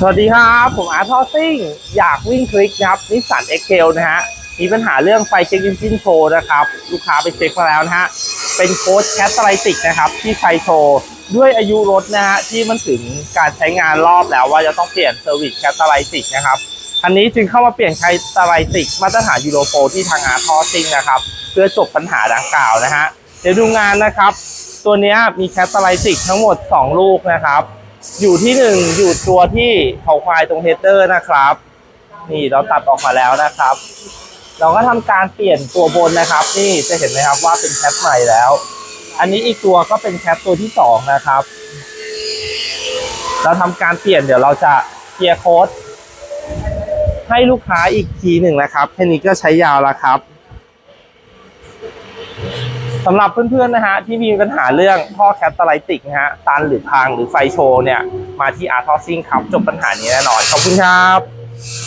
สวัสดีครับ ผมอาร์ทอซิ่ง อยากวิ่งคลิกนะครับนิสสันเอ็กเนะฮะ มีปัญหาเรื่องไฟเช็คอินจินโชว์นะครับ ลูกค้าไปเช็คมาแล้วนะฮะ เป็นโค้ดแคสไลติกนะครับ ที่ไฟโชว์ ด้วยอายุรถนะฮะ ที่มันถึงการใช้งานรอบแล้วว่าจะต้องเปลี่ยนเซอร์วิสแคสไลติกนะครับอันนี้จึงเข้ามาเปลี่ยนไคสไลติกมาตรฐานยูโรโฟที่ทางอาร์ทอซิ่งนะครับ เพื่อจบปัญหาดังกล่าวนะฮะ เดี๋ยวดูงานนะครับ ตัวนี้มีแคสไลติกทั้งหมด 2 ลูกนะครับ อยู่ที่หนึ่งอยู่ตัวที่เขาควายตรงเฮดเดอร์นะครับ นี่เราตัดออกมาแล้วนะครับ เราก็ทำการเปลี่ยนตัวบนนะครับ นี่จะเห็นไหมครับว่าเป็นแคปใหม่แล้ว อันนี้อีกตัวก็เป็นแคปตัวที่สองนะครับ เราทำการเปลี่ยนเดี๋ยวเราจะเคลียร์โค้ดให้ลูกค้าอีกทีหนึ่งนะครับแค่นี้ก็ใช้ยาวแล้วครับ สำหรับเพื่อนๆนะฮะที่มีปัญหาเรื่องท่อแคตตาไลติกนะฮะตันหรือพังหรือไฟโชว์เนี่ย มาที่อาร์ทอซิงครับ จบปัญหานี้แน่นอน ขอบคุณครับ